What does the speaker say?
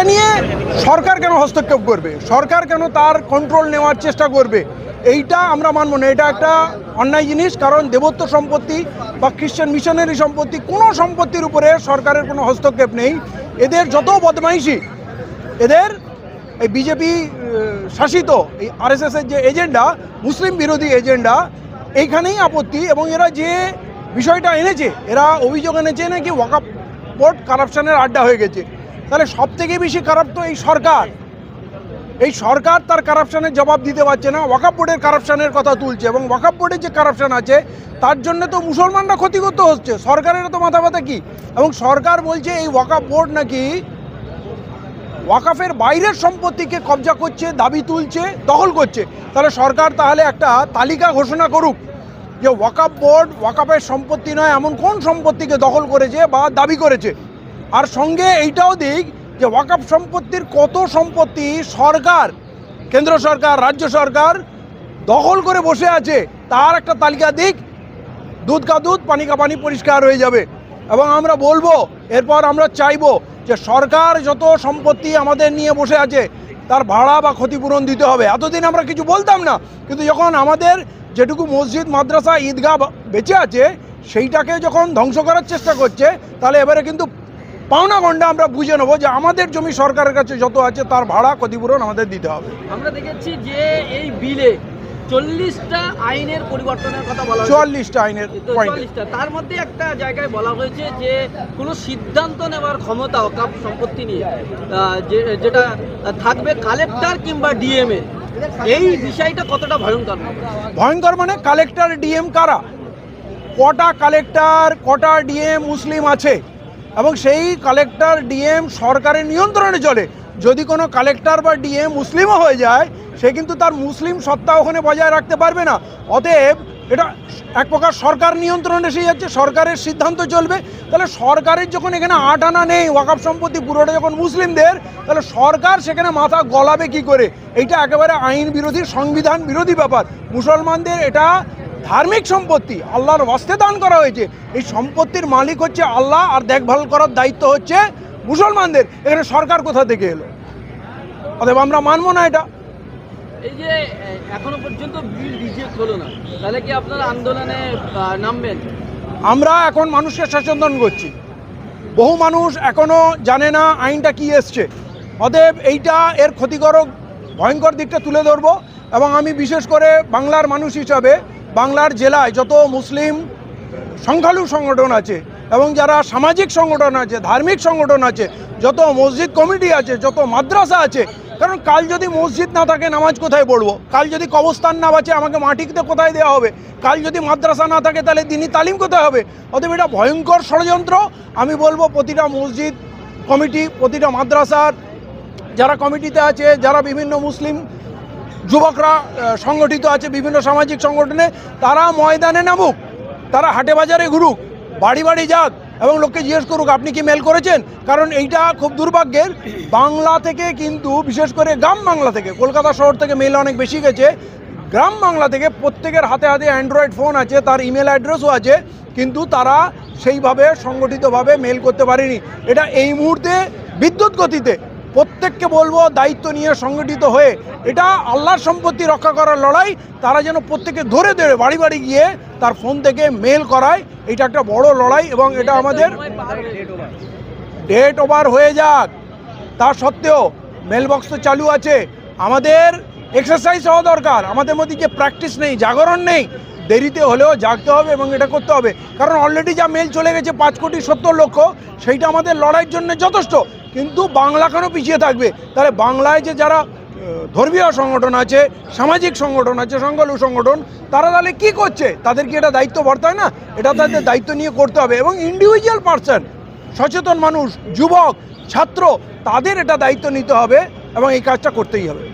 এটা নিয়ে সরকার কেন হস্তক্ষেপ করবে? সরকার কেন তার কন্ট্রোল নেওয়ার চেষ্টা করবে? এইটা আমরা মানব না। এটা একটা অন্যায় জিনিস, কারণ দেবত্ব সম্পত্তি বা খ্রিশ্চান মিশনারি সম্পত্তি, কোনো সম্পত্তির উপরে সরকারের কোনো হস্তক্ষেপ নেই। এদের যত বদমাইশি, এদের এই বিজেপি শাসিত এই আরএসএস এর যে এজেন্ডা, মুসলিম বিরোধী এজেন্ডা, এইখানেই আপত্তি এবং এরা যে বিষয়টা এনেছে, এরা অভিযোগ এনেছে নাকি ওয়াকাপ বোর্ড কারাপশনের আড্ডা হয়ে গেছে। তাহলে সব থেকে বেশি খারাপ তো এই সরকার। এই সরকার তার কারাপশনের জবাব দিতে পারছে না ওয়াকাপ বোর্ডের কারাপশনের কথা তুলছে এবং ওয়াকাপ বোর্ডের যে কারাপশন আছে, তার জন্য তো মুসলমানরা ক্ষতিগ্রস্ত হচ্ছে। সরকারের তো মাথা ব্যথা কি? এবং সরকার বলছে এই ওয়াকাপ বোর্ড নাকি ওয়াকাফের বাইরের সম্পত্তিকে কবজা করছে, দাবি তুলছে, দখল করছে। তাহলে সরকার তাহলে একটা তালিকা ঘোষণা করুক যে ওয়াকাফ বোর্ড ওয়াকাফের সম্পত্তি নয়, এমন কোন সম্পত্তিকে দখল করেছে বা দাবি করেছে? আর সঙ্গে এইটাও দিক যে ওয়াকাফ সম্পত্তির কত সম্পত্তি সরকার, কেন্দ্র সরকার, রাজ্য সরকার দখল করে বসে আছে, তার একটা তালিকা দিক, দুধ কা দুধ, পানি কা পানি পরিষ্কার হয়ে যাবে। এবং আমরা বলব, এরপর আমরা চাইব যে সরকার যত সম্পত্তি আমাদের নিয়ে বসে আছে, তার ভাড়া বা ক্ষতিপূরণ দিতে হবে। এতদিন আমরা কিছু বলতাম না, কিন্তু যখন আমাদের যেটুকু মসজিদ, মাদ্রাসা, ঈদগাহ বেঁচে আছে, সেইটাকে যখন ধ্বংস করার চেষ্টা করছে, তাহলে এবারে কিন্তু পাওনা গন্ডা আমরা বুঝে নেব যে আমাদের জমি সরকারের কাছে যত আছে তার ভাড়া ক্ষতিপূরণ আমাদের দিতে হবে। আমরা দেখেছি যে এই বিলে চল্লিশটা আইনের পরিবর্তনের কথা বলা চুয়াল্লিশটা আইনের 44টা। তার মধ্যে একটা জায়গায় বলা হয়েছে যে কোনো সিদ্ধান্ত নেওয়ার ক্ষমতা অকাপ সম্পত্তি নিয়ে যে- যেটা থাকবে কালেক্টর কিংবা ডিএম এর এই বিষয়টা কতটা ভয়ঙ্কর? ভয়ঙ্কর মানে কালেক্টর ডিএম কারা? কটা কালেক্টর কটা ডিএম মুসলিম আছে? এবং সেই কালেক্টর ডিএম সরকারের নিয়ন্ত্রণে চলে। যদি কোনো কালেক্টর বা ডিএম মুসলিমও হয়ে যায়, সে কিন্তু তার মুসলিম সত্তা ওখানে বজায় রাখতে পারবে না। অতএব এটা এক প্রকার সরকার নিয়ন্ত্রণে এসে যাচ্ছে, সরকারের সিদ্ধান্ত চলবে। তাহলে সরকারের যখন এখানে আট আনা নেই ওয়াকাপ সম্পত্তি পুরোটা যখন মুসলিমদের, তাহলে সরকার সেখানে মাথা গলাবে কি করে? এইটা একেবারে আইন বিরোধী, সংবিধান বিরোধী ব্যাপার। মুসলমানদের এটা ধার্মিক সম্পত্তি আল্লাহর বাস্তে দান করা হয়েছে। এই সম্পত্তির মালিক হচ্ছে আল্লাহ আর দেখভাল করার দায়িত্ব হচ্ছে মুসলমানদের। এখানে সরকার কোথা থেকে এলো? অতএব আমরা মানবো না এটা। এই যে এখনও পর্যন্ত বিল রিজেক্ট হলো না। তাহলে কি আপনারা আন্দোলনে নামবেন? আমরা এখন মানুষকে সচেতন করছি। বহু মানুষ এখনও জানে না আইনটা কি এসছে। অতএব এইটা এর ক্ষতিকারক ভয়ঙ্কর দিকটা তুলে ধরবো। এবং আমি বিশেষ করে বাংলার মানুষ হিসাবে বাংলার জেলায় যত মুসলিম সংখ্যালঘু সংগঠন আছে এবং যারা সামাজিক সংগঠন আছে, ধার্মিক সংগঠন আছে, যত মসজিদ কমিটি আছে, যত মাদ্রাসা আছে, কারণ কাল যদি মসজিদ না থাকে, নামাজ কোথায় পড়ব? কাল যদি কবস্থান না বাঁচে, আমাকে মাটিতে কোথায় দেওয়া হবে? কাল যদি মাদ্রাসা না থাকে, তাহলে দিনই তালিম কোথায় হবে? অতএব এটা ভয়ঙ্কর ষড়যন্ত্র। আমি বলব প্রতিটা মসজিদ কমিটি, প্রতিটা মাদ্রাসার, যারা কমিটিতে আছে, যারা বিভিন্ন মুসলিম যুবকরা সংগঠিত আছে বিভিন্ন সামাজিক সংগঠনে, তারা ময়দানে নামুক, তারা হাটে বাজারে ঘুরুক, বাড়ি বাড়ি যাক এবং লোককে জিজ্ঞেস করুক, আপনি কি মেল করেছেন? কারণ এইটা খুব দুর্ভাগ্যের, বাংলা থেকে কিন্তু, বিশেষ করে গ্রাম বাংলা থেকে, কলকাতা শহর থেকে মেল অনেক বেশি গেছে। গ্রাম বাংলা থেকে প্রত্যেকের হাতে হাতে অ্যান্ড্রয়েড ফোন আছে, তার ইমেল অ্যাড্রেসও আছে, কিন্তু তারা সেইভাবে সংগঠিতভাবে মেল করতে পারেনি। এটা এই মুহূর্তে বিদ্যুৎ গতিতে প্রত্যেককে বলব দায়িত্ব নিয়ে সংগঠিত হয়ে এটা আল্লাহর সম্পত্তি রক্ষা করার লড়াই, তারা যেন প্রত্যেকে ধরে ধরে বাড়ি বাড়ি গিয়ে তার ফোন থেকে মেল করায়, এটা একটা বড় লড়াই এবং এটা আমাদের। ডেট ওভার হয়ে যাক তা সত্ত্বেও মেল বক্স তো চালু আছে আমাদের এক্সারসাইজ হওয়া দরকার আমাদের মধ্যে যে প্র্যাকটিস নেই, জাগরণ নেই দেরিতে হলেও জাগতে হবে এবং এটা করতে হবে। কারণ অলরেডি যা মেল চলে গেছে পাঁচ কোটি সত্তর লক্ষ, সেইটা আমাদের লড়াইয়ের জন্য যথেষ্ট। কিন্তু বাংলা কেন পিছিয়ে থাকবে? তাহলে বাংলায় যে যারা ধর্মীয় সংগঠন আছে, সামাজিক সংগঠন আছে, সংখ্যালঘু সংগঠন, তারা তাহলে কি করছে? তাদের কি এটা দায়িত্ব বর্তায় না? এটা তাদের দায়িত্ব নিয়ে করতে হবে। এবং ইন্ডিভিজুয়াল পার্সন সচেতন মানুষ, যুবক, ছাত্র, তাদের এটা দায়িত্ব নিতে হবে এবং এই কাজটা করতেই হবে।